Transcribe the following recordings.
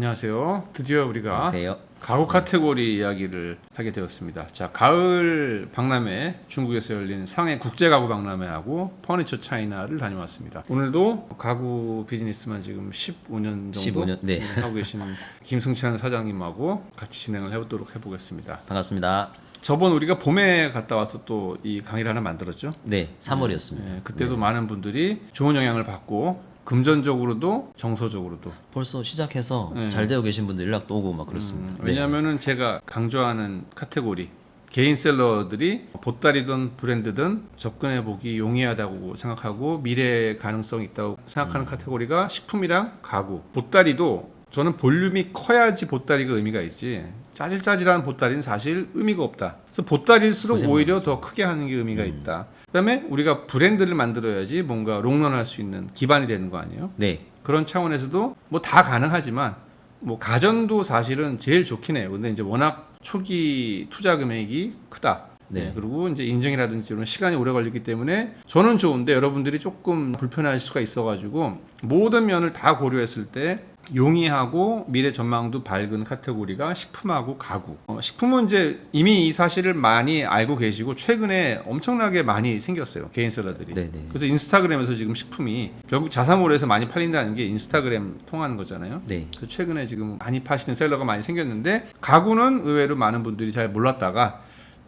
안녕하세요. 드디어 우리가 안녕하세요. 가구 카테고리 이야기를 하게 되었습니다. 자, 가을 박람회 중국에서 열린 상해 국제 가구 박람회하고 퍼니처 차이나를 다녀왔습니다. 오늘도 가구 비즈니스만 지금 15년 정도 15년, 네. 하고 계시는 김승찬 사장님하고 같이 진행을 해보도록 해보겠습니다. 반갑습니다. 저번 우리가 봄에 갔다 와서 또 이 강의를 하나 만들었죠. 네, 3월이었습니다. 네, 그때도 많은 분들이 좋은 영향을 받고 금전적으로도 정서적으로도 벌써 시작해서 네. 잘 되고 계신 분들 연락도 오고 막 그렇습니다. 네. 왜냐하면은 제가 강조하는 카테고리 개인 셀러들이 보따리든 브랜드든 접근해 보기 용이하다고 생각하고 미래 가능성이 있다고 생각하는 카테고리가 식품이랑 가구. 보따리도 저는 볼륨이 커야지 보따리가 의미가 있지. 짜질짜질한 보따리는 사실 의미가 없다. 그래서 보따리일수록 오히려 더 크게 하는 게 의미가 있다. 그다음에 우리가 브랜드를 만들어야지 뭔가 롱런할 수 있는 기반이 되는 거 아니에요? 네, 그런 차원에서도 뭐 다 가능하지만 뭐 가전도 사실은 제일 좋긴 해요. 근데 이제 워낙 초기 투자 금액이 크다. 네. 네. 그리고 이제 인증이라든지 이런 시간이 오래 걸리기 때문에 저는 좋은데 여러분들이 조금 불편할 수가 있어가지고 모든 면을 다 고려했을 때 용이하고 미래 전망도 밝은 카테고리가 식품하고 가구. 어, 식품은 이제 이미 이 사실을 많이 알고 계시고 최근에 엄청나게 많이 생겼어요 개인 셀러들이. 네, 네. 그래서 인스타그램에서 지금 식품이 결국 자사몰에서 많이 팔린다는 게 인스타그램 통하는 거잖아요. 네, 그래서 최근에 지금 많이 파시는 셀러가 많이 생겼는데 가구는 의외로 많은 분들이 잘 몰랐다가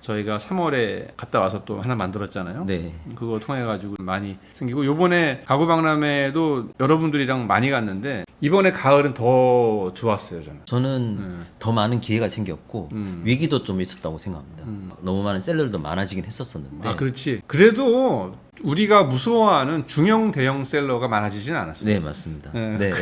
저희가 3월에 갔다 와서 또 하나 만들었잖아요. 네. 그거 통해 가지고 많이 생기고 요번에 가구 박람회도 여러분들이랑 많이 갔는데 이번에 가을은 더 좋았어요 저는. 저는 네. 더 많은 기회가 생겼고 음. 위기도 좀 있었다고 생각합니다. 너무 많은 셀러들도 많아지긴 했었었는데 아 그렇지. 그래도 우리가 무서워하는 중형 대형 셀러가 많아지진 않았어요. 네, 맞습니다. 네. 네,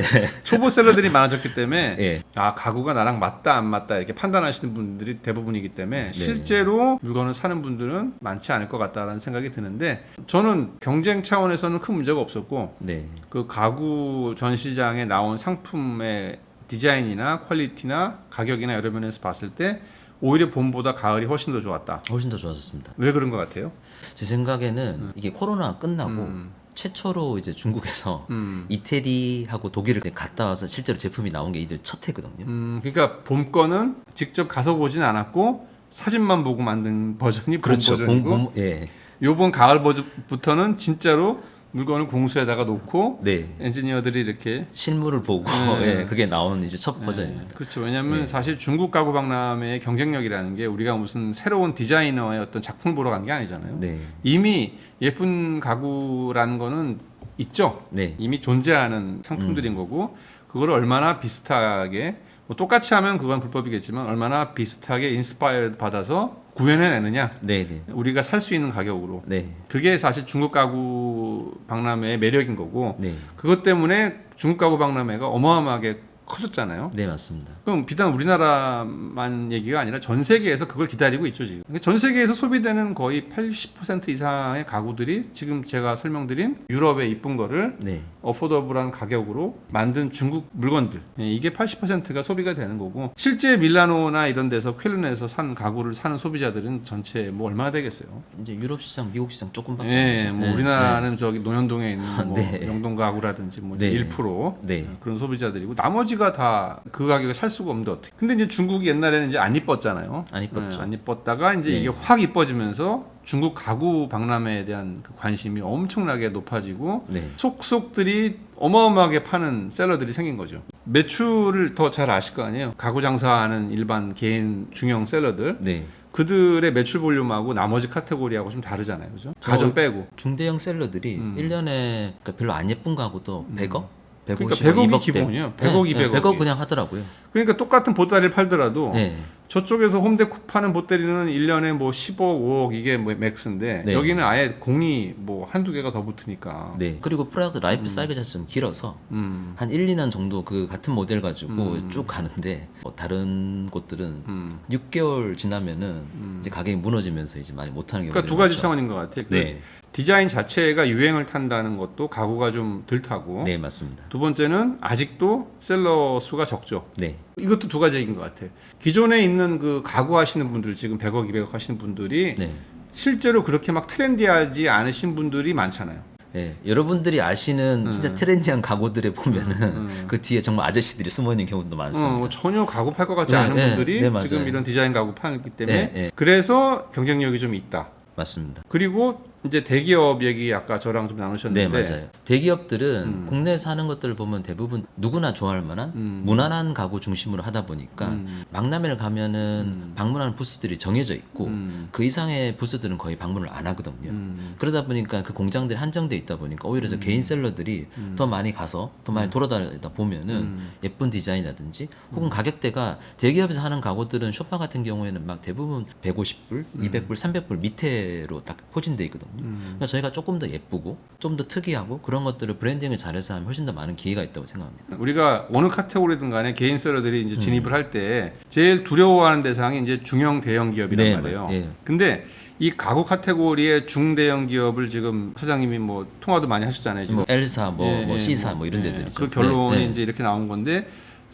초보 셀러들이 많아졌기 때문에 예. 아 가구가 나랑 맞다 안 맞다 이렇게 판단하시는 분들이 대부분이기 때문에 네. 실제로 물건을 사는 분들은 많지 않을 것 같다라는 생각이 드는데 저는 경쟁 차원에서는 큰 문제가 없었고 네, 그 가구 전시장에 나온 상품의 디자인이나 퀄리티나 가격이나 여러 면에서 봤을 때 오히려 봄보다 가을이 훨씬 더 좋았다. 훨씬 더 좋아졌습니다. 왜 그런 것 같아요? 제 생각에는 이게 코로나 끝나고 음. 최초로 이제 중국에서 음. 이태리하고 독일을 갔다 와서 실제로 제품이 나온 게 이들 첫 해거든요. 음, 그러니까 봄 거는 직접 가서 보진 않았고 사진만 보고 만든 버전이 봄 그렇죠. 버전이고 공, 공, 예, 요번 가을 버전부터는 진짜로 물건을 공수에다가 놓고 네. 엔지니어들이 이렇게 실물을 보고 네. 예, 그게 나온 이제 첫 버전입니다. 그렇죠. 왜냐하면 네. 사실 중국 가구 박람회의 경쟁력이라는 게 우리가 무슨 새로운 디자이너의 어떤 작품을 보러 간 게 아니잖아요. 네, 이미 예쁜 가구라는 거는 있죠. 네, 이미 존재하는 상품들인 거고 그거를 얼마나 비슷하게 뭐 똑같이 하면 그건 불법이겠지만 얼마나 비슷하게 인스파이어 받아서 구현해내느냐? 네, 네, 우리가 살 수 있는 가격으로. 네, 그게 사실 중국 가구 박람회의 매력인 거고 네, 그것 때문에 중국 가구 박람회가 어마어마하게 커졌잖아요. 네 맞습니다. 그럼 비단 우리나라만 얘기가 아니라 전 세계에서 그걸 기다리고 있죠 지금. 그러니까 전 세계에서 소비되는 거의 80% 이상의 가구들이 지금 제가 설명드린 유럽의 이쁜 거를 네, 어포더블한 가격으로 만든 중국 물건들 예, 이게 80%가 소비가 되는 거고 실제 밀라노나 이런 데서 쾰른에서 산 가구를 사는 소비자들은 전체 뭐 얼마나 되겠어요? 이제 유럽 시장, 미국 시장 조금밖에 예, 안 되죠. 뭐 네, 우리나라는 저기 논현동에 있는 뭐 네. 영동 가구라든지 뭐 네. 1% 네, 그런 소비자들이고 나머지 가 다 그 가격에 살 수가 없는데 어떻게? 근데 이제 중국이 옛날에는 이제 안 이뻤잖아요. 안 이뻤죠. 네, 안 이뻤다가 이제 네. 이게 확 이뻐지면서 중국 가구 박람회에 대한 그 관심이 엄청나게 높아지고 네, 속속들이 어마어마하게 파는 셀러들이 생긴 거죠. 매출을 더 잘 아실 거 아니에요. 가구 장사하는 일반 개인 중형 셀러들 네. 그들의 매출 볼륨하고 나머지 카테고리하고 좀 다르잖아요. 그죠? 가전 빼고. 중대형 셀러들이 음. 1년에 그러니까 별로 안 예쁜 가구도 100억, 150억, 그러니까 100억이 200대. 기본이에요. 100억, 200억 이. 100억 그냥 하더라고요. 그러니까 똑같은 보따리를 팔더라도 네, 저쪽에서 홈데코 파는 보따리는 1년에 뭐 10억, 5억 이게 뭐 맥스인데 네. 여기는 아예 공이 뭐 한두 개가 더 붙으니까. 네. 그리고 프로덕트 라이프 사이클 자체가 좀 길어서 음. 한 1, 2년 정도 그 같은 모델 가지고 음. 쭉 가는데 뭐 다른 곳들은 음. 6개월 지나면은 이제 가격이 무너지면서 이제 많이 못 하는 경우가 그러니까 두 가지 차원인 것 같아요. 그 네, 디자인 자체가 유행을 탄다는 것도 가구가 좀 덜 타고 네 맞습니다. 두 번째는 아직도 셀러 수가 적죠. 네, 이것도 두 가지인 것 같아요. 기존에 있는 그 가구 하시는 분들 지금 100억, 200억 하시는 분들이 네, 실제로 그렇게 막 트렌디하지 않으신 분들이 많잖아요. 예, 여러분들이 아시는 진짜 트렌디한 가구들에 보면은 음. 그 뒤에 정말 아저씨들이 숨어 있는 경우도 많습니다. 어, 뭐 전혀 가구 팔 것 같지 네, 않은 네, 분들이 네. 지금 이런 디자인 가구 팔기 때문에 네, 네. 그래서 경쟁력이 좀 있다. 맞습니다. 그리고 이제 대기업 얘기 아까 저랑 좀 네, 나누셨는데 맞아요. 대기업들은 음. 국내에서 하는 것들을 보면 대부분 누구나 좋아할 만한 음. 무난한 가구 중심으로 하다 보니까 음. 박람회를 가면은 방문하는 부스들이 정해져 있고 음. 그 이상의 부스들은 거의 방문을 안 하거든요. 음. 그러다 보니까 그 공장들이 한정돼 있다 보니까 오히려 저 개인 셀러들이 더 많이 가서 더 많이 돌아다니다 보면은 음. 예쁜 디자인이라든지 혹은 가격대가 대기업에서 하는 가구들은 쇼파 같은 경우에는 막 대부분 150불, 200불, 300불 밑에로 딱 포진돼 있거든요. 음. 그러니까 저희가 조금 더 예쁘고 좀 더 특이하고 그런 것들을 브랜딩을 잘해서 하면 훨씬 더 많은 기회가 있다고 생각합니다. 우리가 어느 카테고리든 간에 개인 셀러들이 음. 이제 진입을 할 때 제일 두려워하는 대상이 이제 중형 대형 기업이란 네, 말이에요. 예. 근데 이 가구 카테고리의 중대형 기업을 지금 사장님이 뭐 통화도 많이 하셨잖아요. 지금. 뭐 L사, 뭐, 예, 뭐 예, C사 뭐, 뭐 이런 예, 데들이죠. 그 결론이 네, 네. 이제 이렇게 나온 건데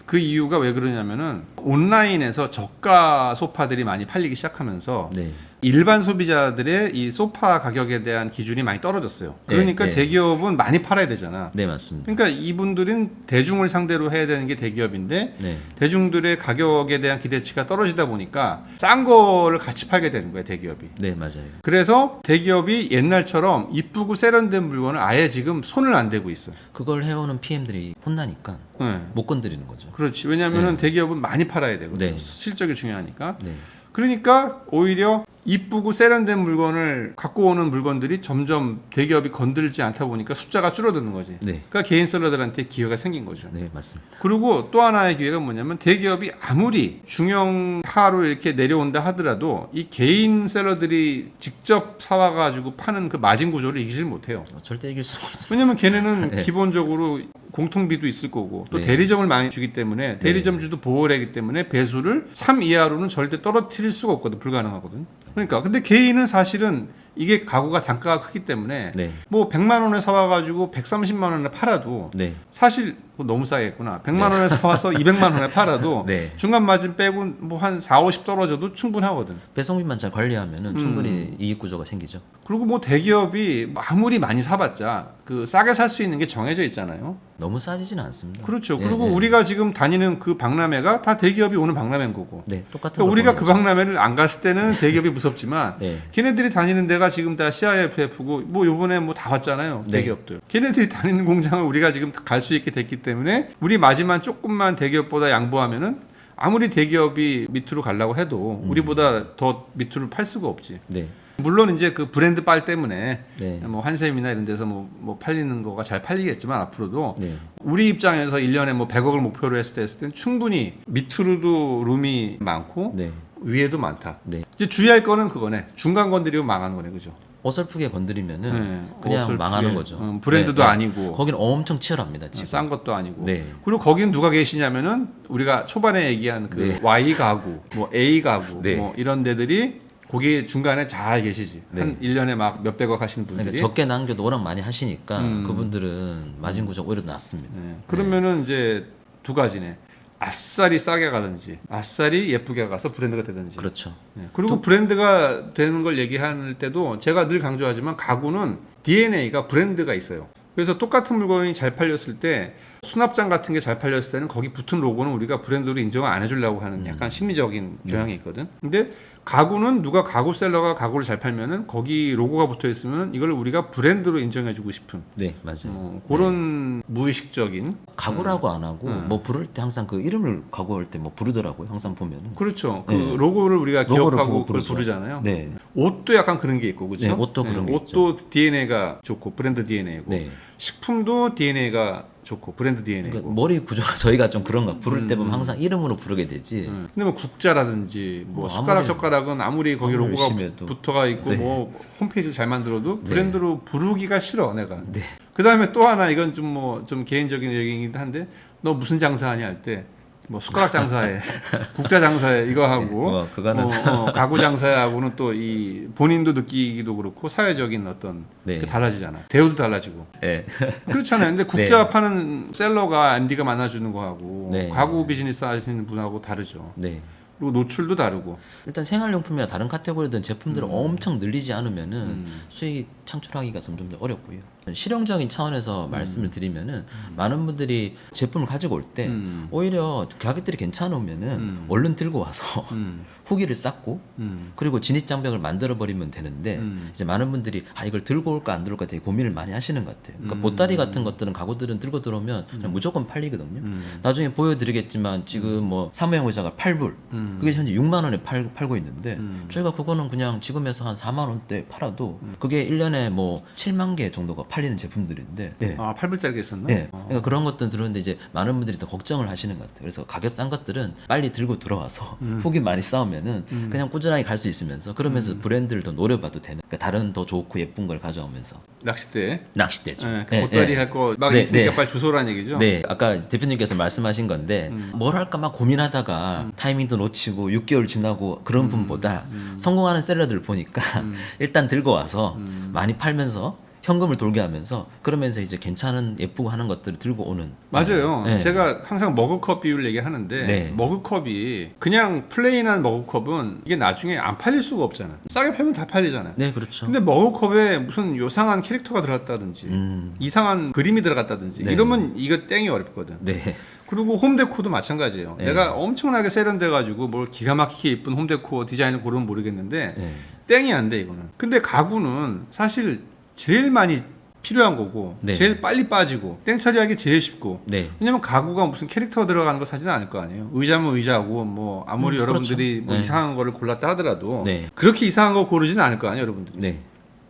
그 이유가 왜 그러냐면은 온라인에서 저가 소파들이 많이 팔리기 시작하면서 네. 일반 소비자들의 이 소파 가격에 대한 기준이 많이 떨어졌어요. 그러니까 네, 네. 대기업은 많이 팔아야 되잖아. 네, 맞습니다. 그러니까 이분들은 대중을 상대로 해야 되는 게 대기업인데 네. 대중들의 가격에 대한 기대치가 떨어지다 보니까 싼 거를 같이 팔게 되는 거예요, 대기업이. 네, 맞아요. 그래서 대기업이 옛날처럼 이쁘고 세련된 물건을 아예 지금 손을 안 대고 있어요. 그걸 해오는 PM들이 혼나니까 네. 못 건드리는 거죠. 그렇지. 왜냐하면 대기업은 많이 팔아야 되거든요. 네. 실적이 중요하니까. 네. 그러니까 오히려 이쁘고 세련된 물건을 갖고 오는 물건들이 점점 대기업이 건들지 않다 보니까 숫자가 줄어드는 거지. 네. 그러니까 개인 셀러들한테 기회가 생긴 거죠. 네, 맞습니다. 그리고 또 하나의 기회가 뭐냐면 대기업이 아무리 중형파로 이렇게 내려온다 하더라도 이 개인 셀러들이 직접 사와가지고 파는 그 마진 구조를 이기질 못해요. 어, 절대 이길 수가 없습니다. 왜냐면 걔네는 네. 기본적으로 공통비도 있을 거고 또 네. 대리점을 많이 주기 때문에 대리점주도 보호를 하기 때문에 배수를 3 이하로는 절대 떨어뜨릴 수가 없거든 불가능하거든. 그러니까. 근데 개인은 사실은 이게 가구가 단가가 크기 때문에 네. 뭐 100만 원에 사와 가지고 130만 원에 팔아도 네. 사실 뭐 너무 싸겠구나 100만 원에 사와서 200만 원에 팔아도 네. 중간 마진 빼고 뭐 한 4, 50 떨어져도 충분하거든 배송비만 잘 음. 관리하면은 충분히 이익 구조가 생기죠. 그리고 뭐 대기업이 아무리 많이 사봤자 그 싸게 살 수 있는 게 정해져 있잖아요 너무 싸지지는 않습니다. 그렇죠. 예, 그리고 예. 우리가 지금 다니는 그 박람회가 다 대기업이 오는 박람회인 거고. 네, 똑같은 그러니까 걸 우리가 그. 박람회를 안 갔을 때는 대기업이 무섭지만 네. 걔네들이 다니는 데가 지금 다 CIFF고 뭐 요번에 뭐 다 왔잖아요. 네. 대기업들. 걔네들이 다니는 공장을 우리가 지금 갈 수 있게 됐기 때문에 우리 마지막 조금만 대기업보다 양보하면은 아무리 대기업이 밑으로 가려고 해도 음. 우리보다 더 밑으로 팔 수가 없지. 네. 물론 이제 그 브랜드 빨 때문에 네. 뭐 한샘이나 이런 데서 뭐, 뭐 팔리는 거가 잘 팔리겠지만 앞으로도 네. 우리 입장에서 1년에 뭐 100억을 목표로 했을 때, 했을 때는 충분히 밑으로도 룸이 많고 네. 위에도 많다. 네. 이제 주의할 거는 그거네. 중간 건드리면 망하는 거네. 그죠? 어설프게 건드리면은 네, 그냥 어설프게. 망하는 거죠. 음, 브랜드도 네, 네. 아니고 거기는 엄청 치열합니다, 어, 지금. 싼 것도 아니고. 네. 그리고 거긴 누가 계시냐면은 우리가 초반에 얘기한 그 네. Y 가구, 뭐 A 가구, 네. 뭐 이런 데들이 거기 중간에 잘 계시지. 한 네. 1년에 막 몇백억 하시는 분들이. 그러니까 적게 남겨도 워낙 많이 하시니까 음. 그분들은 마진 구조 오히려 낮습니다. 네. 그러면은 이제 두 가지네. 아싸리 싸게 가든지, 아싸리 예쁘게 가서 브랜드가 되든지. 그렇죠. 네. 그리고 브랜드가 되는 걸 얘기할 때도 제가 늘 강조하지만 가구는 DNA가 브랜드가 있어요. 그래서 똑같은 물건이 잘 팔렸을 때 수납장 같은 게 잘 팔렸을 때는 거기 붙은 로고는 우리가 브랜드로 인정을 안 해주려고 하는 약간 심리적인 경향이 있거든. 근데 가구는 누가 가구 셀러가 가구를 잘 팔면은 거기 로고가 붙어 있으면 이걸 우리가 브랜드로 인정해주고 싶은 네, 맞아요. 어, 그런 무의식적인 가구라고 안 하고 음. 뭐 부를 때 항상 그 이름을 가구할 때 뭐 부르더라고요. 항상 보면은. 그렇죠. 그 네. 로고를 우리가 로고를 기억하고 그걸 부르죠. 부르잖아요. 네. 옷도 약간 그런 게 있고 그렇죠. 네, 옷도 그런 게 옷도 DNA가 좋고 브랜드 DNA고 네. 식품도 DNA가 좋고 브랜드 DNA고. 그러니까 머리 구조가 저희가 좀 그런가. 부를 때 음. 보면 항상 이름으로 부르게 되지. 음. 근데 뭐 국자라든지 뭐 뭐 숟가락 아무리- 젓가락은 아무리 거기 아무리 로고가 열심히 해도. 붙어가 있고 네. 뭐 홈페이지 잘 만들어도 네. 브랜드로 부르기가 싫어 내가. 네. 그 다음에 또 하나 이건 좀 뭐 좀 개인적인 얘기긴 한데 너 무슨 장사하냐 할 때 뭐 숟가락 장사해, 국자 장사해 이거 하고 뭐 그거는 어, 어, 가구 장사하고는 또 이 본인도 느끼기도 그렇고 사회적인 어떤 네. 그 달라지잖아. 대우도 달라지고 네. 그렇잖아요. 근데 국자 파는 셀러가 MD가 만나주는 거하고 네. 가구 비즈니스 하시는 분하고 다르죠. 네. 그리고 노출도 다르고. 일단 생활용품이나 다른 카테고리든 제품들을 엄청 늘리지 않으면은 음. 수익이 창출하기가 점점 더 어렵고요. 실용적인 차원에서 말씀을 드리면은 많은 분들이 제품을 가지고 올때 음. 오히려 가격들이 괜찮으면은 음. 얼른 들고 와서 음. 후기를 쌓고 음. 그리고 진입 장벽을 만들어 버리면 되는데 음. 이제 많은 분들이 아 이걸 들고 올까 안 들고 올까 되게 고민을 많이 하시는 것 같아요. 그러니까 음. 보따리 같은 것들은 가구들은 들고 들어오면 그냥 무조건 팔리거든요. 음. 나중에 보여드리겠지만 지금 뭐 사무용 의자가 8불 음. 그게 현재 6만 원에 팔, 팔고 있는데 음. 저희가 그거는 그냥 지금에서 한 4만 원대 팔아도 그게 1년에 뭐 7만 개 정도가 팔리는 제품들인데 예. 아 8불짜리가 있었나? 예. 어. 그러니까 그런 것들은 들었는데 이제 많은 분들이 더 걱정을 하시는 것 같아요. 그래서 가격 싼 것들은 빨리 들고 들어와서 음. 후기 많이 쌓으면은 그냥 꾸준하게 갈 수 있으면서 그러면서 브랜드를 더 노려봐도 되는. 그러니까 다른 더 좋고 예쁜 걸 가져오면서 낚싯대. 낚싯대죠. 예, 그 예, 보따리 예. 할거막 네, 있으니까 네. 빨리 주소란 얘기죠. 네, 아까 대표님께서 말씀하신 건데 음. 뭘 할까 막 고민하다가 타이밍도 놓치고 6개월 지나고 음. 그런 분보다 성공하는 셀러들 보니까 일단 들고 와서 음. 많이 팔면서 현금을 돌게 하면서 그러면서 이제 괜찮은 예쁘고 하는 것들을 들고 오는 맞아요. 네. 제가 항상 머그컵 비율 얘기하는데 네. 머그컵이 그냥 플레인한 머그컵은 이게 나중에 안 팔릴 수가 없잖아. 싸게 팔면 다 팔리잖아요. 네, 그렇죠. 근데 머그컵에 무슨 요상한 캐릭터가 들어갔다든지 음. 이상한 그림이 들어갔다든지 네. 이러면 이거 땡이 어렵거든. 네. 그리고 홈데코도 마찬가지예요. 네. 내가 엄청나게 세련돼 가지고 뭘 기가 막히게 예쁜 홈데코 디자인을 고르면 모르겠는데 네. 땡이 안 돼 이거는. 근데 가구는 사실 제일 많이 필요한 거고 네. 제일 빨리 빠지고 땡 처리하기 제일 쉽고 네. 왜냐면 가구가 무슨 캐릭터 들어가는 거 사지는 않을 거 아니에요. 의자면 의자고 뭐 아무리 음, 여러분들이 그렇죠. 뭐 네. 이상한 거를 골랐다 하더라도 네. 그렇게 이상한 거 고르지는 않을 거 아니에요, 여러분들. 네.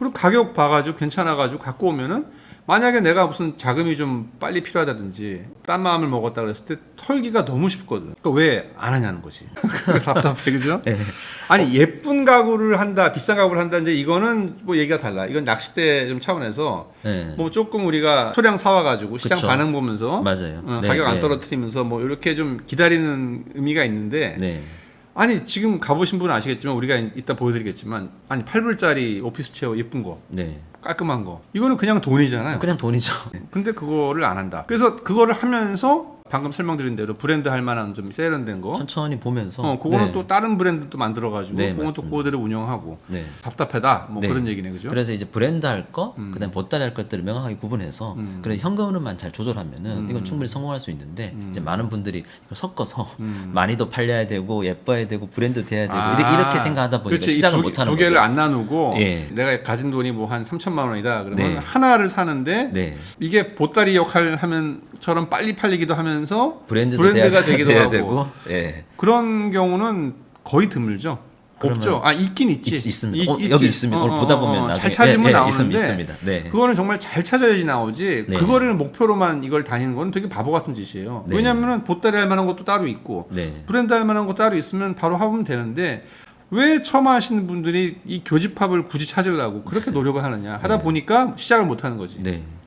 그리고 가격 봐가지고 괜찮아가지고 갖고 오면은 만약에 내가 무슨 자금이 좀 빨리 필요하다든지 딴 마음을 먹었다 그랬을 때 털기가 너무 쉽거든. 그러니까 왜 안 하냐는 거지. 답답해 그죠? 네. 아니 예쁜 가구를 한다, 비싼 가구를 한다 이제 이거는 뭐 얘기가 달라. 이건 낚싯대 좀 차원에서 네. 뭐 조금 우리가 소량 사와가지고 시장 그쵸. 반응 보면서 맞아요. 어, 네, 가격 안 네. 떨어뜨리면서 뭐 이렇게 좀 기다리는 의미가 있는데 네. 아니 지금 가보신 분은 아시겠지만 우리가 이따 보여드리겠지만 아니 8불짜리 오피스 체어 예쁜 거 네. 깔끔한 거 이거는 그냥 돈이잖아요. 그냥 돈이죠. 근데 그거를 안 한다. 그래서 그거를 하면서 방금 설명드린 대로 브랜드 할 만한 좀 세련된 거. 천천히 보면서 어, 그거는 네. 또 다른 브랜드 또 만들어 가지고 네, 그건 또 맞습니다. 그거대로 운영하고 네. 답답하다 뭐 네. 그런 얘기네 그죠? 그래서 이제 브랜드 할 거, 음. 그다음 보따리 할 것들을 명확하게 구분해서 음. 그래 현금으로만 잘 조절하면은 음. 이건 충분히 성공할 수 있는데 이제 많은 분들이 이걸 섞어서 음. 많이도 팔려야 되고 예뻐야 되고 브랜드 돼야 되고 아, 이렇게, 이렇게 생각하다 보니까 그렇지. 이 시작을 두, 못 하는 두 개를 거죠. 안 나누고 예. 내가 가진 돈이 뭐 한 3천만 원이다 그러면 네. 하나를 사는데 네. 이게 보따리 역할 하면처럼 빨리 팔리기도 하면 서 브랜드도 브랜드가 돼야, 되기도 돼야 하고 되고 예. 그런 경우는 거의 드물죠. 없죠. 아 있긴 있지. 있, 있습니다. 이- 어, 있지. 여기 있습니다. 어, 어, 보다 어, 보면 어, 나중에 잘 찾으면 예, 예, 나오는데 있습니다. 있습니다. 네. 그거는 정말 잘 찾아야지 나오지. 네. 그거를 목표로만 이걸 다니는 건 되게 바보 같은 짓이에요. 네. 왜냐하면 보따리 할 만한 것도 따로 있고 네. 브랜드 할 만한 거 따로 있으면 바로 하면 되는데 왜 처음 하시는 분들이 이 교집합을 굳이 찾으려고 그렇게 노력을 하느냐 하다 보니까 시작을 못 하는 거지.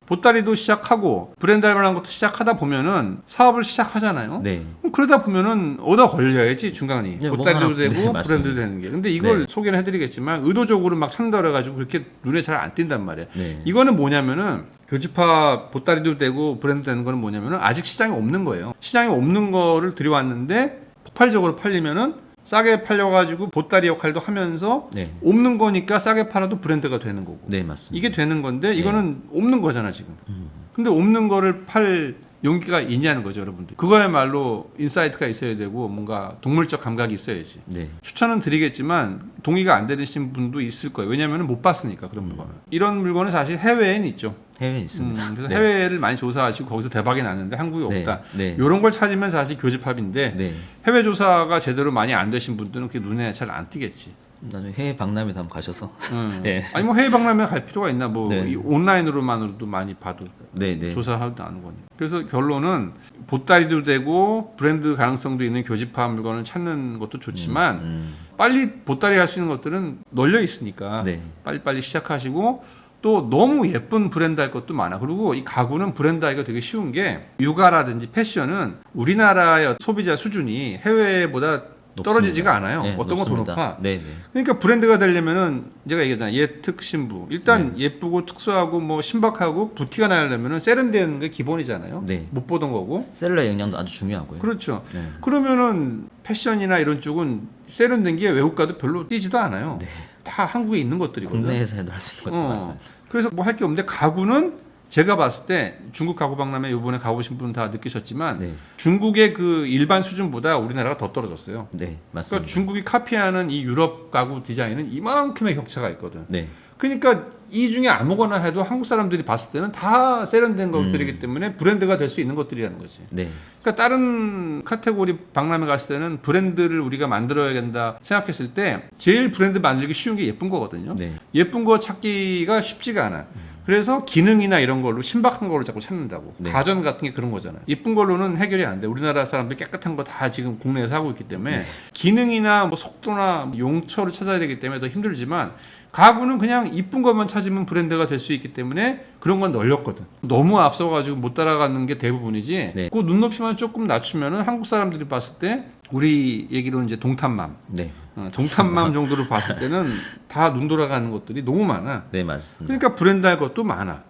네. 보따리도 시작하고 브랜드 할 만한 것도 시작하다 보면은 사업을 시작하잖아요. 네. 그럼 그러다 보면은 얻어 걸려야지 중간이 네, 보따리도 뭐가 하나- 되고 네. 브랜드도 되는 게. 근데 이걸 네. 소개를 해드리겠지만 의도적으로 막 찾는다 그래가지고 그렇게 눈에 잘 안 띈단 말이에요. 네. 이거는 뭐냐면은 교집합 보따리도 되고 브랜드 되는 거는 뭐냐면은 아직 시장이 없는 거예요. 시장이 없는 거를 들여왔는데 폭발적으로 팔리면은 싸게 팔려가지고 보따리 역할도 하면서 네. 없는 거니까 싸게 팔아도 브랜드가 되는 거고. 네, 맞습니다. 이게 되는 건데 네. 이거는 없는 거잖아 지금. 음. 근데 없는 거를 팔 용기가 있냐는 거죠, 여러분들. 그거야말로 인사이트가 있어야 되고 뭔가 동물적 감각이 있어야지. 네. 추천은 드리겠지만 동의가 안 되신 분도 있을 거예요. 왜냐하면 못 봤으니까 그런 물건을. 이런 물건은 사실 해외에는 있죠. 해외에 있습니다. 음, 그래서 네. 해외를 많이 조사하시고 거기서 대박이 났는데 한국에 네. 없다. 네. 이런 걸 찾으면 사실 교집합인데 네. 해외 조사가 제대로 많이 안 되신 분들은 그게 눈에 잘 안 띄겠지. 나중에 해외 박람회도 한번 가셔서 음. 네. 아니 뭐 해외 박람회 갈 필요가 있나 뭐 네. 이 온라인으로만으로도 많이 봐도 네, 네. 조사하지도 않은 거니. 그래서 결론은 보따리도 되고 브랜드 가능성도 있는 교집합 물건을 찾는 것도 좋지만 음. 빨리 보따리 할 수 있는 것들은 널려 있으니까 네. 빨리빨리 시작하시고 또 너무 예쁜 브랜드 할 것도 많아. 그리고 이 가구는 브랜드 하기가 되게 쉬운 게 육아라든지 패션은 우리나라의 소비자 수준이 해외보다 떨어지지가 않아요. 네, 어떤 높습니다. 높아. 네, 네. 그러니까 브랜드가 되려면은 제가 얘기했잖아요. 예특 신부. 일단 네. 예쁘고 특수하고 뭐 신박하고 부티가 나려면은 세련되는 게 기본이잖아요. 네. 못 보던 거고. 셀러의 영향도 아주 중요하고요. 그렇죠. 네. 그러면은 패션이나 이런 쪽은 세련된 게 외국 가도 별로 뛰지도 않아요. 네. 다 한국에 있는 것들이거든. 국내에서 해도 할 수 있는 것도 어. 많습니다. 그래서 뭐 할 게 없는데 가구는 제가 봤을 때 중국 가구 박람회 이번에 가보신 분 다 느끼셨지만 네, 중국의 그 일반 수준보다 우리나라가 더 떨어졌어요. 네 그러니까 맞습니다. 중국이 카피하는 이 유럽 가구 디자인은 이만큼의 격차가 있거든. 네, 그러니까 이 중에 아무거나 해도 한국 사람들이 봤을 때는 다 세련된 것들이기 때문에 브랜드가 될 수 있는 것들이라는 거지. 네, 그러니까 다른 카테고리 박람회 갔을 때는 브랜드를 우리가 만들어야 된다 생각했을 때 제일 브랜드 만들기 쉬운 게 예쁜 거거든요. 네, 예쁜 거 찾기가 쉽지가 않아. 그래서 기능이나 이런 걸로 신박한 거를 자꾸 찾는다고. 네. 가전 같은 게 그런 거잖아요. 예쁜 걸로는 해결이 안 돼. 우리나라 사람들 깨끗한 거 다 지금 국내에서 하고 있기 때문에 네. 기능이나 뭐 속도나 용처를 찾아야 되기 때문에 더 힘들지만 가구는 그냥 이쁜 것만 찾으면 브랜드가 될 수 있기 때문에 그런 건 널렸거든. 너무 앞서가지고 못 따라가는 게 대부분이지. 네. 그 눈높이만 조금 낮추면은 한국 사람들이 봤을 때 우리 얘기로 이제 동탄맘, 네, 어, 동탄맘 정도로 봤을 때는 다 눈 돌아가는 것들이 너무 많아. 네 맞습니다. 그러니까 브랜드 할 것도 많아.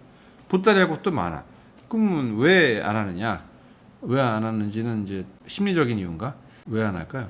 보따리 할 것도 많아. 그러면 왜 안 하느냐? 왜 안 하는지는 이제 심리적인 이유인가? 왜 안 할까요?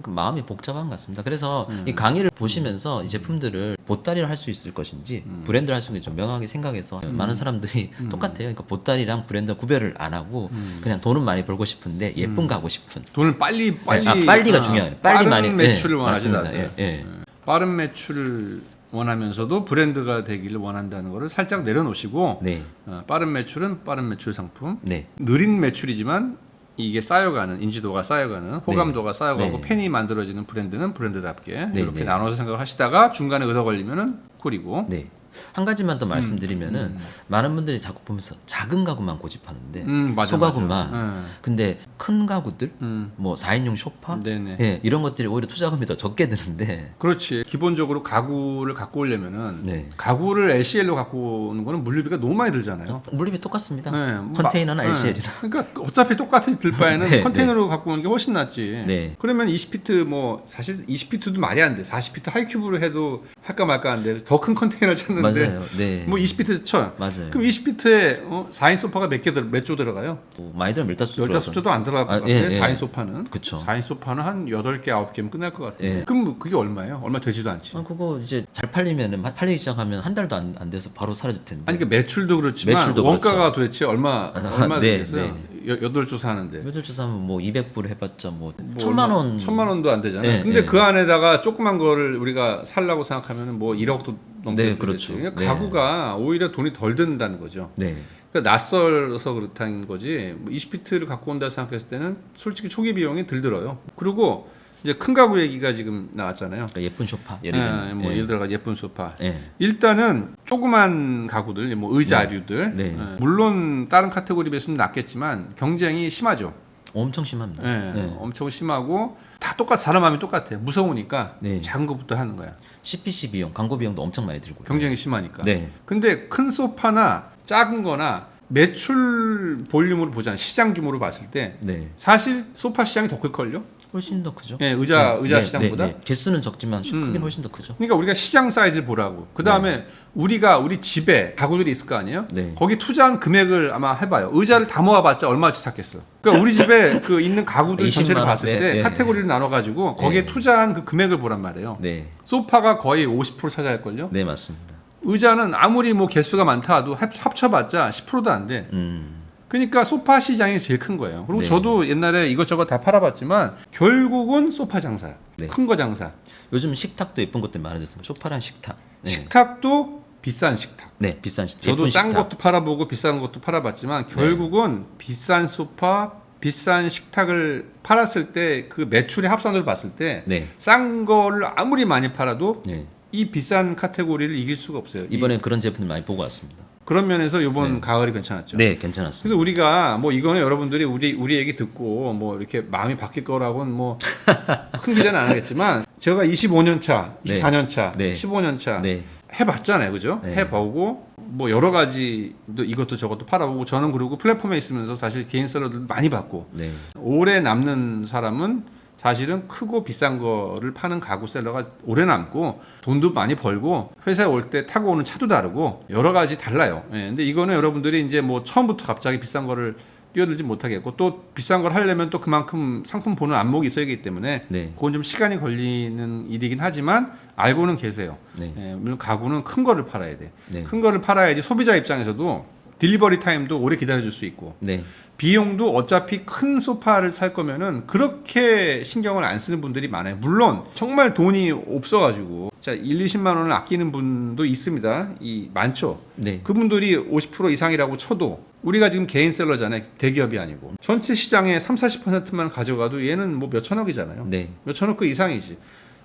그 마음이 복잡한 것 같습니다. 그래서 음. 이 강의를 보시면서 이 제품들을 보따리를 할 수 있을 것인지 음. 브랜드를 할 수 있는지 좀 명확하게 생각해서 많은 사람들이 똑같아요. 그러니까 보따리랑 브랜드 구별을 안 하고 음. 그냥 돈은 많이 벌고 싶은데 예쁜 가고 싶은. 돈을 빨리 빨리 아, 빨리가 어, 중요해요. 빨리 빠른 많이 매출을 네, 원하지 맞습니다. 않아요. 예, 예. 빠른 매출을 원하면서도 브랜드가 되기를 원한다는 거를 살짝 내려놓으시고 네, 어, 빠른 매출은 빠른 매출 상품, 네, 느린 매출이지만 이게 쌓여가는 인지도가 쌓여가는 호감도가 쌓여가고 네. 팬이 만들어지는 브랜드는 브랜드답게 네, 이렇게 네. 나눠서 생각을 하시다가 중간에 얻어 걸리면은 꿀이고 네. 한 가지만 더 말씀드리면은 많은 분들이 자꾸 보면서 작은 가구만 고집하는데 음, 맞아, 소가구만. 맞아. 근데 큰 가구들, 음. 뭐 4인용 소파, 네네. 예, 이런 것들이 오히려 투자금이 더 적게 드는데 그렇지. 기본적으로 가구를 갖고 오려면은 네. 가구를 LCL로 갖고 오는 거는 물류비가 너무 많이 들잖아요. 물류비 똑같습니다. 네, 뭐 컨테이너는 마- LCL이나. 네. 그러니까 어차피 똑같이 들 바에는 네, 컨테이너로 갖고 오는 게 훨씬 낫지. 네. 그러면 20피트 뭐 사실 20피트도 말이 안 돼. 40피트 하이큐브로 해도 할까 말까 한데 더 큰 컨테이너를 찾는 데 맞아요. 네. 뭐 20피트 쳐. 맞아요. 그럼 20피트에 어, 4인 소파가 몇 개 들, 몇조 들어가요? 뭐 많이들 밀다수 들어가서 15조도 안 들어갈 것 아, 같아. 예, 예. 4인 소파는. 그쵸. 4인 소파는 한 8개, 9개면 끝날 것 같아. 예. 그럼 뭐 그게 얼마예요? 얼마 되지도 않지. 아, 그거 이제 잘 팔리면은 팔리기 시작하면 한 달도 안, 안 돼서 바로 사라질 텐데. 아니 그 매출도 그렇지만 매출도 원가가 도대체 얼마 아, 얼마 네, 되겠어요? 여- 여덟 조 사는데. 몇월 조사하면 뭐 200불 해봤자 뭐, 뭐 천만 얼마- 원. 천만 원도 안 되잖아요. 네, 근데 네. 그 안에다가 조그만 거를 우리가 살라고 생각하면은 뭐 1억도 넘게 네. 그렇죠. 그러니까 네. 가구가 오히려 돈이 덜 든다는 거죠. 네. 그러니까 낯설어서 그렇다는 거지. 뭐 20피트를 갖고 온다 생각했을 때는 솔직히 초기 비용이 덜 들어요. 그리고 이제 큰 가구 얘기가 지금 나왔잖아요. 그러니까 예쁜 소파 예를 예, 들면. 뭐 예. 예를 들어 예쁜 소파. 예. 일단은 조그만 가구들, 뭐 의자류들, 네. 예, 물론 다른 카테고리 비해서는 낫겠지만 경쟁이 심하죠. 엄청 심합니다. 예, 예. 엄청 심하고 다 똑같, 사람 마음이 똑같아. 무서우니까 네. 작은 것부터 하는 거야. CPC 비용, 광고 비용도 엄청 많이 들고. 경쟁이 심하니까. 네. 근데 큰 소파나 작은 거나 매출 볼륨으로 보잖아. 시장 규모로 봤을 때 네. 사실 소파 시장이 더 클걸요? 훨씬 더 크죠. 예, 의자 네, 의자 네, 시장보다. 네, 네. 개수는 적지만 수- 음. 크기는 훨씬 더 크죠. 그러니까 우리가 시장 사이즈를 보라고. 그 다음에 우리가 우리 집에 가구들이 있을 거 아니에요? 네. 거기 투자한 금액을 아마 해봐요. 의자를 다 모아봤자 얼마치 샀겠어. 그러니까 우리 집에 그 있는 가구들 20만 전체를 원. 봤을 네, 때 네. 카테고리를 나눠가지고 거기에 네. 투자한 그 금액을 보란 말이에요. 네. 소파가 거의 50% 차지할걸요? 네, 맞습니다. 의자는 아무리 뭐 개수가 많다 하도 합- 합쳐봤자 10%도 안 돼. 음. 그러니까 소파 시장이 제일 큰 거예요. 그리고 네. 저도 옛날에 이것저것 다 팔아봤지만 결국은 소파 장사, 네. 큰 거 장사. 요즘 식탁도 예쁜 것들 많아졌습니다. 소파랑 식탁. 네. 식탁도 비싼 식탁. 네, 비싼 식탁. 저도 싼 식탁. 것도 팔아보고 비싼 것도 팔아봤지만 결국은 비싼 소파, 비싼 식탁을 팔았을 때 그 매출의 합산을 봤을 때 네. 싼 거를 아무리 많이 팔아도 네. 이 비싼 카테고리를 이길 수가 없어요. 이- 이번에 그런 제품들 많이 보고 왔습니다. 그런 면에서 이번 가을이 괜찮았죠. 네, 괜찮았습니다. 그래서 우리가 뭐 이거는 여러분들이 우리 우리 얘기 듣고 뭐 이렇게 마음이 바뀔 거라고는 뭐 큰 기대는 안 하겠지만 제가 25년 차, 네. 24년 차, 네. 15년 차 네. 해봤잖아요, 그죠? 네. 해보고 뭐 여러 가지 또 이것도 저것도 팔아보고 저는 그리고 플랫폼에 있으면서 사실 개인 셀러들 많이 받고 네. 오래 남는 사람은 사실은 크고 비싼 거를 파는 가구 셀러가 오래 남고 돈도 많이 벌고 회사에 올 때 타고 오는 차도 다르고 여러 가지 달라요. 예, 근데 이거는 여러분들이 이제 뭐 처음부터 갑자기 비싼 거를 뛰어들지 못하겠고 또 비싼 걸 하려면 또 그만큼 상품 보는 안목이 있어야 하기 때문에 네. 그건 좀 시간이 걸리는 일이긴 하지만 알고는 계세요. 네. 예, 물론 가구는 큰 거를 팔아야 돼. 네. 큰 거를 팔아야지 소비자 입장에서도 딜리버리 타임도 오래 기다려줄 수 있고 네. 비용도 어차피 큰 소파를 살 거면은 그렇게 신경을 안 쓰는 분들이 많아요. 물론 정말 돈이 없어가지고 자 1, 20만 원을 아끼는 분도 있습니다. 이 많죠. 네. 그분들이 50% 이상이라고 쳐도 우리가 지금 개인 셀러잖아요. 대기업이 아니고 전체 시장의 3, 40%만 가져가도 얘는 뭐 몇천억이잖아요. 네. 몇천억 그 이상이지.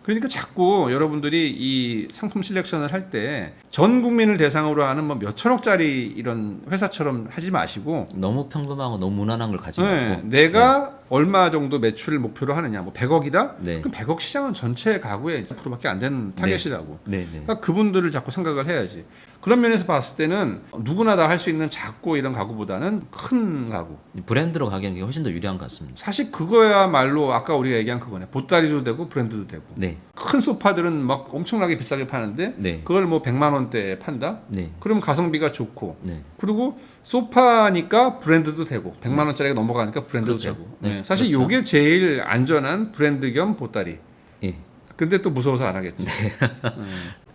그러니까 자꾸 여러분들이 이 상품 실렉션을 할 때 전 국민을 대상으로 하는 뭐 몇 천억짜리 이런 회사처럼 하지 마시고 너무 평범하고 너무 무난한 걸 가지고 네. 내가 얼마 정도 매출을 목표로 하느냐 뭐 100억이다? 네. 그럼 100억 시장은 전체 가구의 2%밖에 안 되는 타겟이라고. 네. 네. 그러니까 그분들을 자꾸 생각을 해야지. 그런 면에서 봤을 때는 누구나 다 할 수 있는 작고 이런 가구보다는 큰 가구. 브랜드로 가기에는 훨씬 더 유리한 것 같습니다. 사실 그거야말로 아까 우리가 얘기한 그거네. 보따리도 되고 브랜드도 되고. 네. 큰 소파들은 막 엄청나게 비싸게 파는데 네. 그걸 뭐 100만 원대에 판다? 네. 그럼 가성비가 좋고 네. 그리고 소파니까 브랜드도 되고 100만 원짜리가 넘어가니까 브랜드도 그렇죠. 되고. 네, 네, 사실 그렇죠. 요게 제일 안전한 브랜드 겸 보따리. 예. 근데 또 무서워서 안 하겠지. 네.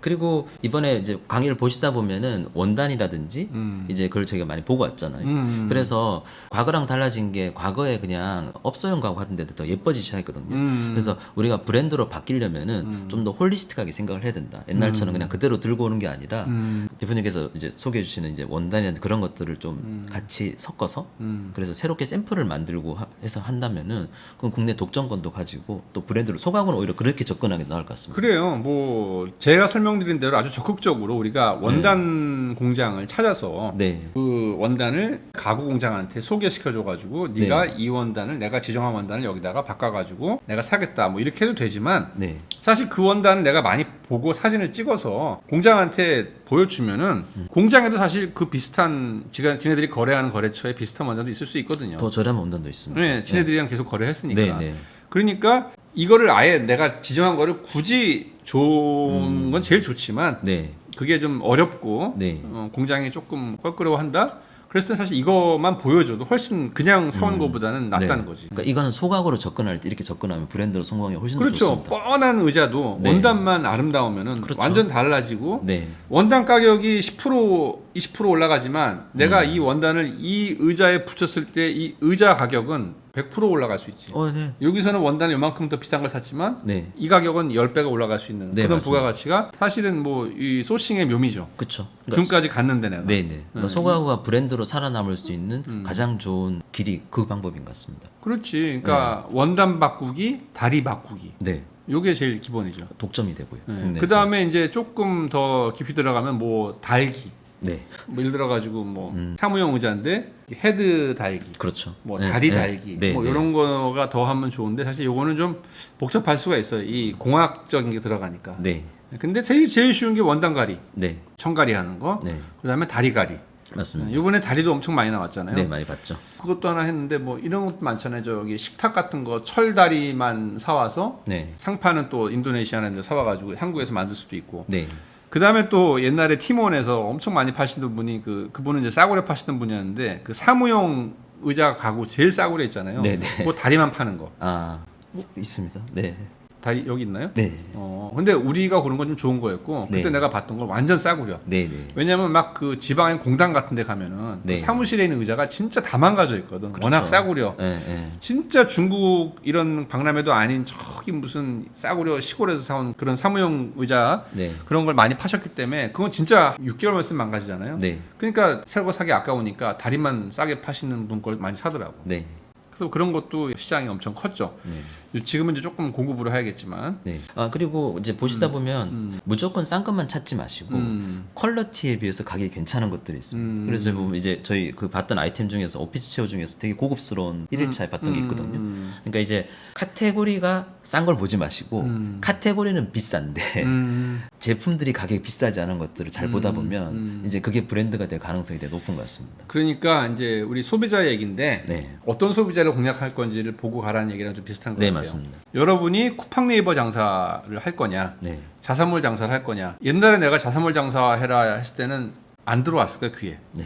그리고 이번에 이제 강의를 보시다 보면은 원단이라든지 음. 이제 그걸 저희가 많이 보고 왔잖아요. 음. 그래서 과거랑 달라진 게 과거에 그냥 업소용 가구 같은 데도 더 예뻐지기 시작했거든요. 음. 그래서 우리가 브랜드로 바뀌려면은 좀더 홀리스틱하게 생각을 해야 된다. 옛날처럼 그냥 그대로 들고 오는 게 아니라 음. 대표님께서 이제 소개해 주시는 이제 원단이나 그런 것들을 좀 같이 섞어서 음. 그래서 새롭게 샘플을 만들고 하- 해서 한다면은 그럼 국내 독점권도 가지고 또 브랜드로 소각은 오히려 그렇게 접근하는 게 나을 것 같습니다. 그래요. 뭐 제가 설명 드린 대로 아주 적극적으로 우리가 원단 공장을 찾아서 네. 그 원단을 가구 공장한테 소개시켜 줘 가지고 네가 이 원단을 내가 지정한 원단을 여기다가 바꿔 가지고 내가 사겠다 뭐 이렇게 해도 되지만 네. 사실 그 원단을 내가 많이 보고 사진을 찍어서 공장한테 보여주면은 공장에도 사실 그 비슷한 지가 지네들이 거래하는 거래처에 비슷한 원단도 있을 수 있거든요. 더 저렴한 원단도 있습니다. 네, 지네들이랑 계속 거래했으니까. 네, 네. 그러니까 이거를 아예 내가 지정한 거를 굳이 좋은 건 제일 좋지만 네. 그게 좀 어렵고 네. 어, 공장이 조금 껄끄러워한다. 그랬을 때 사실 이것만 보여줘도 훨씬 그냥 사오는 것보다는 낫다는 네. 거지. 그러니까 이거는 소각으로 접근할 때 이렇게 접근하면 브랜드로 성공하기 훨씬 더 그렇죠. 좋습니다. 뻔한 의자도 네. 원단만 아름다우면은 그렇죠. 완전 달라지고 네. 원단 가격이 10% 20% 올라가지만 내가 음. 이 원단을 이 의자에 붙였을 때 이 의자 가격은 100% 올라갈 수 있지. 어, 네. 여기서는 원단을 요만큼 더 비싼 걸 샀지만 네. 이 가격은 10배가 올라갈 수 있는 네, 그런 맞습니다. 부가가치가 사실은 뭐 이 소싱의 묘미죠. 그렇죠. 지금까지 갔는데 내가. 네, 네. 그러니까 소가구가 브랜드로 살아남을 수 있는 음. 가장 좋은 길이 그 방법인 것 같습니다. 그렇지. 그러니까 원단 바꾸기, 다리 바꾸기. 네. 요게 제일 기본이죠. 독점이 되고요. 국내에서. 그 다음에 이제 조금 더 깊이 들어가면 뭐 달기. 네. 뭐 예를 들어 가지고 뭐 사무용 의자인데 헤드 달기. 그렇죠. 뭐 네, 다리 네. 달기 네, 뭐 네. 이런 거가 더 하면 좋은데 사실 요거는 좀 복잡할 수가 있어요. 이 공학적인 게 들어가니까. 네. 근데 제일 제일 쉬운 게 원단가리, 네. 청가리 하는 거. 네. 그다음에 다리가리. 맞습니다. 이번에 다리도 엄청 많이 나왔잖아요. 네, 많이 봤죠. 그것도 하나 했는데 뭐 이런 것도 많잖아요. 저기 식탁 같은 거 철다리만 사와서 네. 상판은 또 인도네시아나 데 사와가지고 한국에서 만들 수도 있고. 네. 그 다음에 또 옛날에 티몬에서 엄청 많이 파시던 분이 그 그분은 이제 싸구려 파시던 분이었는데 그 사무용 의자 가구 제일 싸구려 있잖아요. 네, 네. 뭐 다리만 파는 거. 아, 뭐 있습니다. 네. 다리 여기 있나요? 네. 어 근데 우리가 고른 건 좀 좋은 거였고 그때 네. 내가 봤던 건 완전 싸구려. 네, 네. 왜냐면 막 그 지방의 공단 같은 데 가면은 그 네. 사무실에 있는 의자가 진짜 다 망가져 있거든. 그렇죠. 워낙 싸구려. 네, 네. 진짜 중국 이런 박람회도 아닌 저기 무슨 싸구려 시골에서 사온 그런 사무용 의자 네. 그런 걸 많이 파셨기 때문에 그건 진짜 6개월만 쓰면 망가지잖아요. 네. 그러니까 새거 사기 아까우니까 다리만 싸게 파시는 분 걸 많이 사더라고. 네. 그래서 그런 것도 시장이 엄청 컸죠. 네. 지금은 이제 조금 고급으로 해야겠지만. 네. 아, 그리고 이제 보시다 보면 무조건 싼 것만 찾지 마시고 음. 퀄리티에 비해서 가격이 괜찮은 것들이 있습니다. 음. 그래서 보면 이제 저희 그 봤던 아이템 중에서 오피스 체어 중에서 되게 고급스러운 1일차에 봤던 게 있거든요. 음. 그러니까 이제 카테고리가 싼 걸 보지 마시고 음. 카테고리는 비싼데 음. 제품들이 가격이 비싸지 않은 것들을 잘 보다 보면 음. 이제 그게 브랜드가 될 가능성이 되게 높은 것 같습니다. 그러니까 이제 우리 소비자 얘기인데 네. 어떤 소비자를 공략할 건지를 보고 가라는 얘기랑 좀 비슷한 것 네. 맞습니다. 여러분이 쿠팡 네이버 장사를 할 거냐, 네. 자사몰 장사를 할 거냐. 옛날에 내가 자사몰 장사 해라 했을 때는 안 들어왔을 거야 귀에. 네.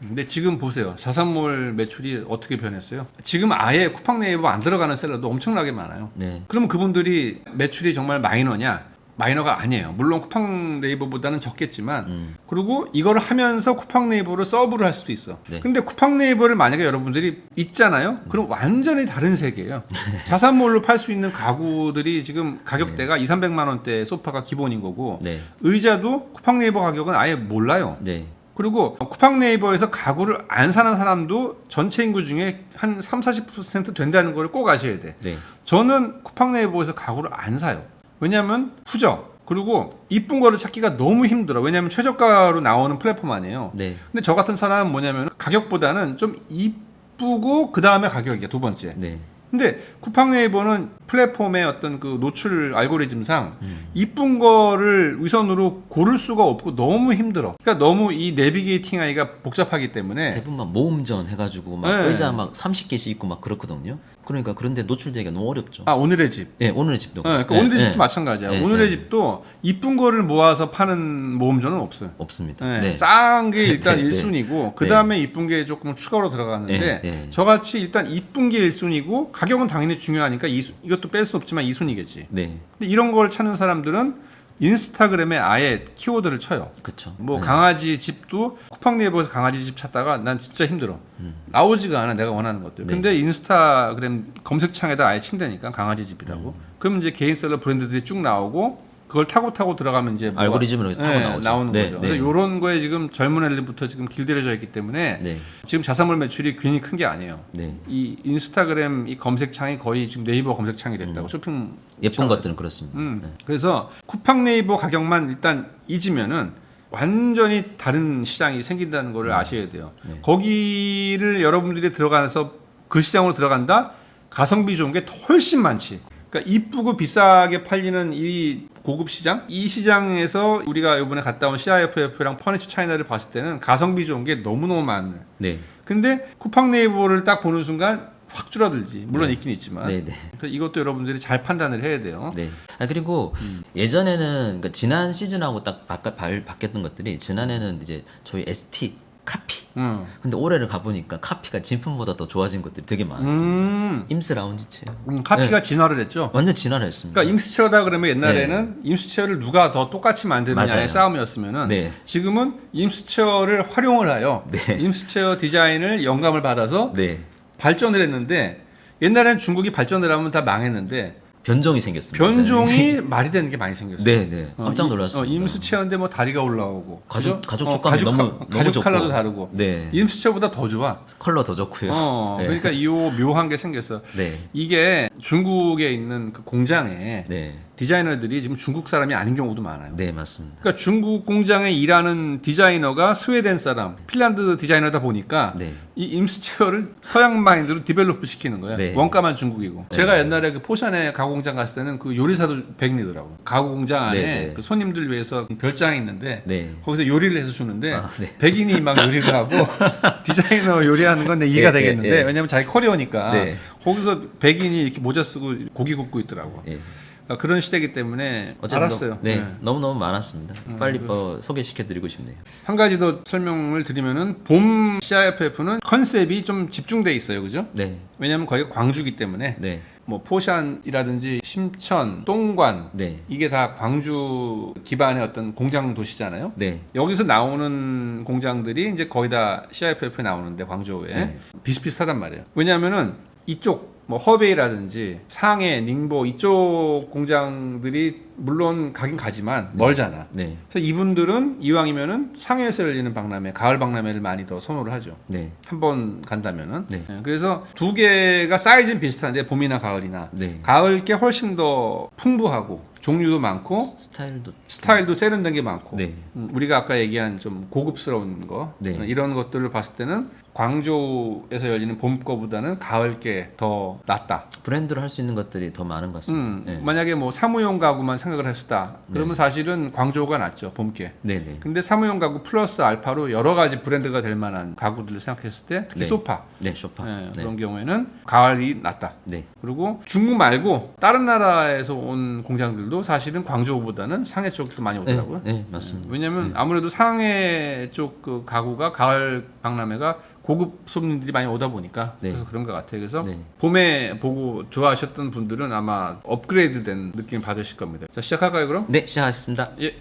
근데 지금 보세요. 자산몰 매출이 어떻게 변했어요? 지금 아예 쿠팡 네이버 안 들어가는 셀러도 엄청나게 많아요. 네. 그러면 그분들이 매출이 정말 마이너냐? 마이너가 아니에요. 물론 쿠팡 네이버보다는 적겠지만 음. 그리고 이걸 하면서 쿠팡 네이버를 서브를 할 수도 있어. 네. 근데 쿠팡 네이버를 만약에 여러분들이 있잖아요. 그럼 완전히 다른 세계예요. 자산몰로 팔 수 있는 가구들이 지금 가격대가 2, 300만 원대 소파가 기본인 거고 네. 의자도 쿠팡 네이버 가격은 아예 몰라요. 네. 그리고 쿠팡 네이버에서 가구를 안 사는 사람도 전체 인구 중에 한 3, 40% 된다는 걸 꼭 아셔야 돼. 네. 저는 쿠팡 네이버에서 가구를 안 사요. 왜냐하면 후져. 그리고 이쁜 거를 찾기가 너무 힘들어. 왜냐하면 최저가로 나오는 플랫폼 아니에요. 네. 근데 저 같은 사람은 뭐냐면 가격보다는 좀 이쁘고 그 다음에 가격이야 두 번째. 네. 근데 쿠팡 네이버는 플랫폼의 어떤 그 노출 알고리즘상 음. 이쁜 거를 우선으로 고를 수가 없고 너무 힘들어. 그러니까 너무 이 내비게이팅 하기가 복잡하기 때문에 대부분 막 모음전 해가지고 막 네. 의자 막 30개씩 있고 막 그렇거든요. 그러니까 그런데 노출되기가 너무 어렵죠. 아 오늘의 집. 네, 오늘의 집도. 네, 그러니까 네, 오늘의 네. 집도 마찬가지야. 네, 오늘의 네. 집도 이쁜 거를 모아서 파는 모음전은 없어요. 없습니다. 네, 네. 싼 게 일단 네, 네. 1순위고 그 다음에 이쁜 게 조금 추가로 들어가는데 네, 네. 저같이 일단 이쁜 게 1순위고 가격은 당연히 중요하니까 이순 이것도 뺄 수 없지만 2순위겠지. 네. 근데 이런 걸 찾는 사람들은 인스타그램에 아예 키워드를 쳐요. 그렇죠. 뭐 강아지 집도 쿠팡 네이버에서 강아지 집 찾다가 난 진짜 힘들어. 나오지가 않아 내가 원하는 것들. 음. 네. 근데 인스타그램 검색창에다 아예 친다니까 강아지 집이라고. 음. 그럼 이제 개인 셀러 브랜드들이 쭉 나오고 그걸 타고 타고 들어가면 이제 알고리즘으로 해서 타고 네, 나오죠. 나오는 네, 거죠. 네. 그래서 이런 거에 지금 젊은 애들부터 지금 길들여져 있기 때문에 네. 지금 자산물 매출이 괜히 큰 게 아니에요. 네. 이 인스타그램 이 검색창이 거의 지금 네이버 검색창이 됐다고 쇼핑 예쁜 창 것들은 그렇습니다. 음. 네. 그래서 쿠팡 네이버 가격만 일단 잊으면은 완전히 다른 시장이 생긴다는 걸 아셔야 돼요. 네. 거기를 여러분들이 들어가서 그 시장으로 들어간다 가성비 좋은 게 훨씬 많지. 그러니까 이쁘고 비싸게 팔리는 이 고급 시장, 이 시장에서 우리가 이번에 갔다 온 CIFF랑 퍼니처 차이나를 봤을 때는 가성비 좋은 게 너무너무 많아요. 네. 근데 쿠팡 네이버를 딱 보는 순간 확 줄어들지. 물론 있긴 있지만. 네, 네. 이것도 여러분들이 잘 판단을 해야 돼요. 네. 아 그리고 예전에는 그러니까 지난 시즌하고 딱발 바뀌었던 것들이 지난해는 이제 저희 ST 카피. 음. 근데 올해를 가보니까 카피가 진품보다 더 좋아진 것들이 되게 많았습니다. 음. 임스 라운지 체어. 음, 카피가 진화를 했죠. 완전 진화했습니다. 그러니까 임수체어다 그러면 옛날에는 임수체어를 누가 더 똑같이 만드느냐의 맞아요. 싸움이었으면은 네. 지금은 임수체어를 활용을 하여 네. 임수체어 디자인을 영감을 받아서 네. 발전을 했는데 옛날에는 중국이 발전을 하면 다 망했는데 변종이 생겼습니다. 변종이 말이 되는 게 많이 생겼어요. 네, 네. 어, 깜짝 이- 놀랐습니다. 어, 임수체어인데 뭐 다리가 올라오고 가죽 그죠? 가죽 어, 촉감이 가죽 너무 컬- 너무 가죽 좋고. 컬러도 다르고 네. 임수체어보다 더 좋아. 컬러 더 좋고요. 어, 네. 그러니까 이 묘한 게 생겼어. 네. 이게 중국에 있는 그 공장에 네. 디자이너들이 지금 중국 사람이 아닌 경우도 많아요. 네, 맞습니다. 그러니까 중국 공장에 일하는 디자이너가 스웨덴 사람, 핀란드 디자이너다 보니까 네. 이 임스체어를 서양 마인드로 디벨롭 시키는 거야. 네. 원가만 중국이고. 제가 옛날에 그 포션의 가구 공장 갔을 때는 그 요리사도 백인이더라고. 가구 공장 안에 네, 네. 그 손님들 위해서 별장이 있는데 네. 거기서 요리를 해서 주는데 아, 네. 백인이 막 요리를 하고 디자이너 요리하는 건 내 이해가 네, 네, 되겠는데 네. 왜냐면 자기 커리어니까 네. 거기서 백인이 이렇게 모자 쓰고 고기 굽고 있더라고. 예. 그러니까 그런 시대이기 때문에 어쨌든 알았어요. 너무, 네, 네. 음, 너무 너무 많았습니다. 빨리 뭐 소개시켜 드리고 싶네요. 한 가지 더 설명을 드리면은 봄 CIFF는 컨셉이 좀 집중돼 있어요, 그죠? 네, 왜냐하면 거기가 광주기 때문에 네, 뭐 포샨이라든지 심천, 똥관 네, 이게 다 광주 기반의 어떤 공장 도시잖아요. 네, 여기서 나오는 공장들이 이제 거의 다 CIFF에 나오는데 광저우에 네. 비슷비슷하단 말이에요. 왜냐하면은 이쪽 뭐 허베이라든지 상해, 닝보 이쪽 공장들이 물론 가긴 가지만 멀잖아. 네, 그래서 이분들은 이왕이면은 상해에서 열리는 박람회, 가을 박람회를 많이 더 선호를 하죠. 네, 한 번 간다면은. 네. 예, 그래서 두 개가 사이즈는 비슷한데 봄이나 가을이나 네. 가을 게 훨씬 더 풍부하고 종류도 많고 스타일도 스타일도 세련된 게 많고 네, 음, 우리가 아까 얘기한 좀 고급스러운 거 네. 어, 이런 것들을 봤을 때는 광저우에서 열리는 봄 거보다는 가을 게 더 낫다. 브랜드로 할 수 있는 것들이 더 많은 것 같습니다. 음, 네, 만약에 뭐 사무용 가구만 생각을 했다. 그러면 사실은 광저우가 낫죠 봄게. 네, 네, 근데 사무용 가구 플러스 알파로 여러 가지 브랜드가 될 만한 가구들을 생각했을 때 특히 네. 소파 네, 쇼파. 예, 네, 그런 경우에는 가을이 낫다. 네, 그리고 중국 말고 다른 나라에서 온 공장들도 사실은 광주보다는 상해 쪽도 많이 네, 오더라고요. 네, 맞습니다. 왜냐면 아무래도 상해 쪽 그 가구가 가을 박람회가 고급 손님들이 많이 오다 보니까 네. 그래서 그런 것 같아요. 그래서 네. 봄에 보고 좋아하셨던 분들은 아마 업그레이드된 느낌 받으실 겁니다. 자 시작할까요 그럼? 네, 시작하겠습니다. 예,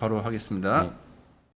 바로 하겠습니다. 네.